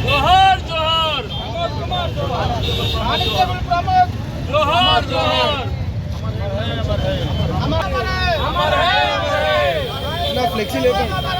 જોહર જોહર. જોહર જોહર. અમારે અમારે ફ્લેક્સી લેતા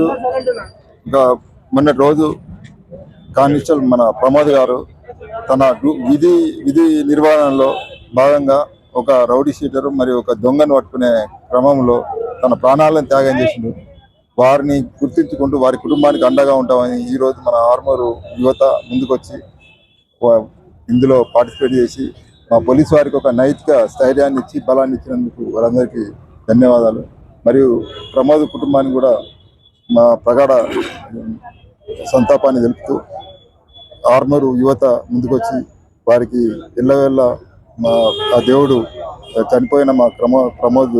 తెలుసు ఇంకా మొన్నటి రోజు కానిస్టేబుల్ మన ప్రమోద్ గారు తన విధి విధి నిర్వహణలో భాగంగా ఒక రౌడీ షీటర్ మరియు ఒక దొంగను పట్టుకునే క్రమంలో తన ప్రాణాలను త్యాగం చేసిండు. వారిని గుర్తించుకుంటూ వారి కుటుంబానికి అండగా ఉంటామని ఈ రోజు మన ఆర్మూరు యువత ముందుకొచ్చి ఇందులో పార్టిసిపేట్ చేసి మా పోలీస్ వారికి ఒక నైతిక స్థైర్యాన్ని ఇచ్చి బలాన్ని ఇచ్చినందుకు వారందరికీ ధన్యవాదాలు. మరియు ప్రమోద్ కుటుంబానికి కూడా మా ప్రగాఢ సంతాపాన్ని తెలుపుతూ ఆర్మూరు యువత ముందుకొచ్చి వారికి ఎల్లవేళ్ళ మా ఆ దేవుడు చనిపోయిన మా క్రమ ప్రమోద్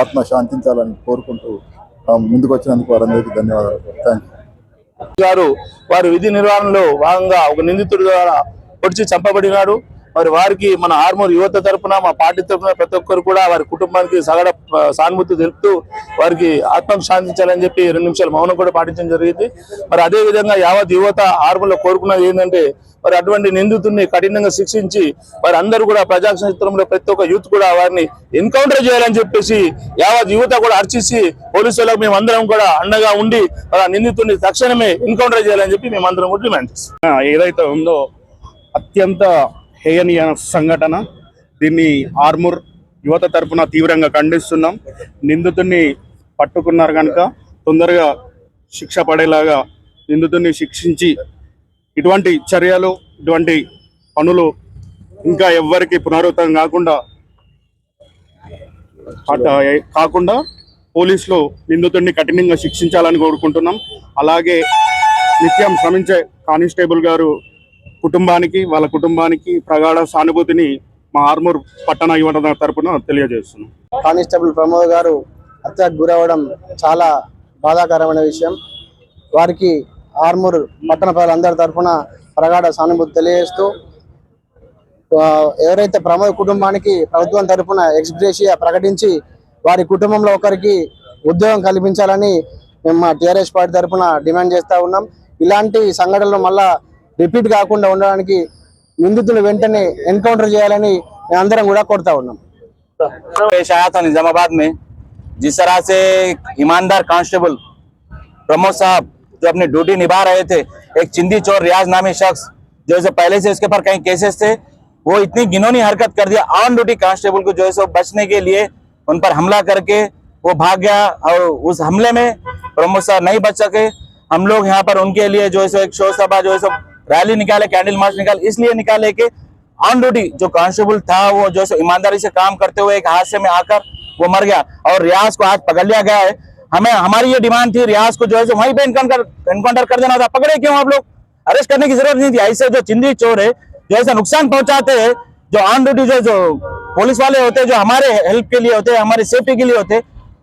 ఆత్మ శాంతించాలని కోరుకుంటూ ముందుకొచ్చినందుకు వారందరికీ ధన్యవాదాలు. థ్యాంక్ యూ గారు వారి విధి నిర్వహణలో భాగంగా ఒక నిందితుడి ద్వారా పొడిచి చంపబడినాడు. మరి వారికి మన ఆర్మూర్ యువత తరపున మా పార్టీ తరపున ప్రతి ఒక్కరు కూడా వారి కుటుంబానికి సగడ సానుభూతి తెలుపుతూ వారికి ఆత్మకు శాంతించాలని చెప్పి రెండు నిమిషాలు మౌనం కూడా పాటించడం జరిగింది. మరి అదే విధంగా యావత్ యువత ఆర్మూర్లో కోరుకున్నది ఏంటంటే మరి అటువంటి నిందితుడిని కఠినంగా శిక్షించి వారి అందరూ కూడా ప్రజాక్షేత్రంలో ప్రతి ఒక్క యూత్ కూడా వారిని ఎన్కౌంటర్ చేయాలని చెప్పేసి యావత్ యువత కూడా అర్చించి పోలీసులకు మేము అందరం కూడా అండగా ఉండి మరి ఆ నిందితుడిని తక్షణమే ఎన్కౌంటర్ చేయాలని చెప్పి మేము అందరం కూడా డిమాండ్ చేస్తాం ఏదైతే ఉందో అత్యంత హేయనీయ సంఘటన. దీన్ని ఆర్మూర్ యువత తరపున తీవ్రంగా ఖండిస్తున్నాం. నిందితుడిని పట్టుకున్నారు కనుక తొందరగా శిక్ష పడేలాగా నిందితుడిని శిక్షించి ఇటువంటి చర్యలు ఇటువంటి పనులు ఇంకా ఎవ్వరికి పునరావృతం కాకుండా కాకుండా పోలీసులు నిందితుడిని కఠినంగా శిక్షించాలని కోరుకుంటున్నాం. అలాగే నిత్యం శ్రమించే కానిస్టేబుల్ గారు కుటుంబానికి వాళ్ళ కుటుంబానికి ప్రగాఢ సానుభూతిని మా ఆర్మూర్ పట్టణ యువత తరపున తెలియజేస్తున్నాం. కానిస్టేబుల్ ప్రమోద్ గారు హత్యకు గురవడం చాలా బాధాకరమైన విషయం. వారికి ఆర్మూర్ పట్టణ ప్రజలందరి తరఫున ప్రగాఢ సానుభూతి తెలియజేస్తూ ఎవరైతే ప్రమోద్ కుటుంబానికి ప్రభుత్వం తరఫున ఎక్స్గ్రేషియా ప్రకటించి వారి కుటుంబంలో ఒకరికి ఉద్యోగం కల్పించాలని మేము మా టీఆర్ఎస్ పార్టీ తరఫున డిమాండ్ చేస్తూ ఉన్నాం. ఇలాంటి సంఘటనలు మళ్ళా రిపీట్ కాకుండా ఉండడానికి నిందితులు వెంటనే ఎన్కౌంటర్ చేయాలని మేమందరం కూడా కోరుతా ఉన్నాం पेश आया था निजामाबाद में जिस तरह से ईमानदार कांस्टेबल प्रमोद साहब जो अपनी ड्यूटी निभा रहे थे एक चिंदी चोर रियाज नामी शख्स जो है पहले से उसके ऊपर कई केसेस थे वो इतनी गिनौनी हरकत कर दिया ऑन ड्यूटी कांस्टेबल को जो है सो बचने के लिए उन पर हमला करके वो भाग गया और उस हमले में प्रमोद सर नहीं बच सके हम लोग यहाँ पर उनके लिए जो है सो एक शो सभा जो है सो रैली निकाले, कैंडल मार्च निकाले, इसलिए निकाले कि ऑन ड्यूटी जो कांस्टेबल था, वो जो ईमानदारी से काम करते हुए एक हादसे में आकर वो मर गया और रियाज को आज पकड़ लिया गया है। हमें, हमारी ये डिमांड थी, रियाज को जो है वहीं पे इनकाउंटर इनकाउंटर कर देना था। पकड़े क्यों आप लोग? अरेस्ट करने की ज़रूरत नहीं थी। ऐसे जो चिंदी चोर है, जो ऐसा नुकसान पहुंचाते हैं, जो ऑन ड्यूटी जो जो पुलिस वाले होते जो हमारे हेल्प के लिए होते हमारी सेफ्टी के लिए होते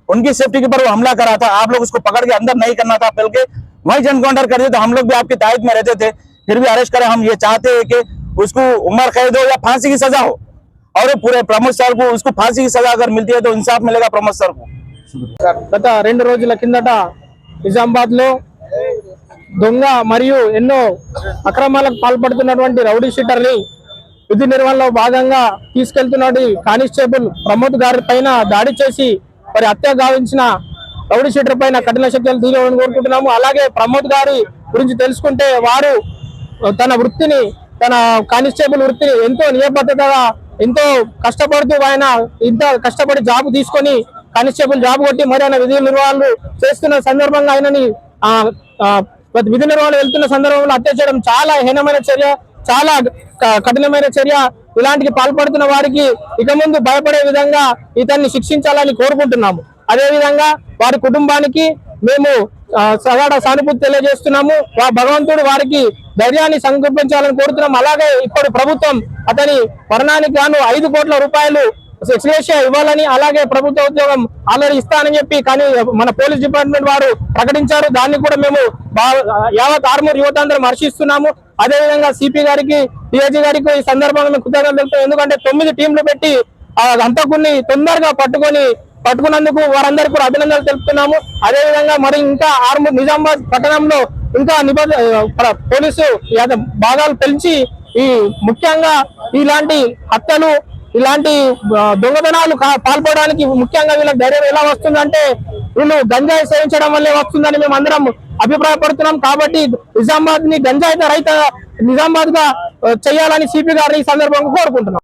उनकी सेफ्टी के ऊपर वो हमला करा था। आप लोग उसको पकड़ के अंदर नहीं करना था, बल्कि वहीं इनकाउंटर कर दिए तो हम लोग भी आपकी तायद में रहते थे। फिर भी अरेस्ट करें हम ये चाहते हैं कि उसको उम्र कैद हो या फांसी की सजा हो और वो पूरे प्रमोद सर को उसको फांसी की सजा अगर मिलती है तो इंसाफ मिलेगा प्रमोद सर को గత రెండు రోజుల కిందట నిజామాబాద్ లో దొంగ మరియు ఎన్నో అక్రమాలకు పాల్పడుతున్నటువంటి రౌడీ షీటర్ ని విధి నిర్వహణలో భాగంగా తీసుకెళ్తున్నటువంటి కానిస్టేబుల్ ప్రమోద్ గారి పైన దాడి చేసి మరి హత్య గావించిన రౌడీ షీటర్ పైన కఠిన శిక్షలు తీయాలని కోరుకుంటున్నాము అలాగే ప్రమోద్ గారి గురించి తెలుసుకుంటే వారు తన వృత్తిని తన కానిస్టేబుల్ వృత్తిని ఎంతో నియబద్ధతగా ఎంతో కష్టపడుతూ ఆయన ఇంత కష్టపడి జాబ్ తీసుకొని కానిస్టేబుల్ జాబ్ కొట్టి మరి ఆయన విధి నిర్వహణలు చేస్తున్న సందర్భంగా ఆయనని విధి నిర్వహణ వెళ్తున్న సందర్భంలో హత్య చేయడం చాలా హీనమైన చర్య చాలా క- కఠినమైన చర్య. ఇలాంటికి పాల్పడుతున్న వారికి ఇక ముందు భయపడే విధంగా ఇతన్ని శిక్షించాలని కోరుకుంటున్నాము. అదే విధంగా వారి కుటుంబానికి మేము సగాడ సగాఢ సానుభూతి తెలియజేస్తున్నాము. వా భగవంతుడు వారికి ధైర్యాన్ని సంకల్పించాలని కోరుతున్నాం. అలాగే ఇప్పుడు ప్రభుత్వం అతని మరణానికి గాను ఐదు కోట్ల రూపాయలు ఎక్స్గ్రేషియా ఇవ్వాలని అలాగే ప్రభుత్వ ఉద్యోగం ఆల్రెడీ ఇస్తానని చెప్పి కానీ మన పోలీస్ డిపార్ట్మెంట్ వారు ప్రకటించారు. దాన్ని కూడా మేము యావత్ ఆర్మూర్ యువతందరం హర్షిస్తున్నాము. అదే విధంగా సిపి గారికి డిఐజీ గారికి ఈ సందర్భంగా మేము కృతజ్ఞతలు తెలుపుతాం ఎందుకంటే తొమ్మిది టీంలు పెట్టి ఆ హంతకుడిని తొందరగా పట్టుకొని పట్టుకున్నందుకు వారందరికీ కూడా అభినందనలు తెలుపుతున్నాము. అదే విధంగా మరి ఇంకా ఆర్మూర్ నిజామాబాద్ పట్టణంలో ఇంకా నిబంధ పోలీసు భాగాలు పెంచి ఈ ముఖ్యంగా ఇలాంటి హత్యలు ఇలాంటి దొంగతనాలు పాల్పడడానికి ముఖ్యంగా వీళ్ళ ధైర్యం ఎలా వస్తుందంటే వీళ్ళు గంజాయి సేవించడం వల్లే వస్తుందని మేము అందరం అభిప్రాయపడుతున్నాం. కాబట్టి నిజామాబాద్ని గంజాయి రైత నిజామాబాద్గా చేయాలని సిపి గారిని ఈ సందర్భంగా కోరుకుంటున్నాం.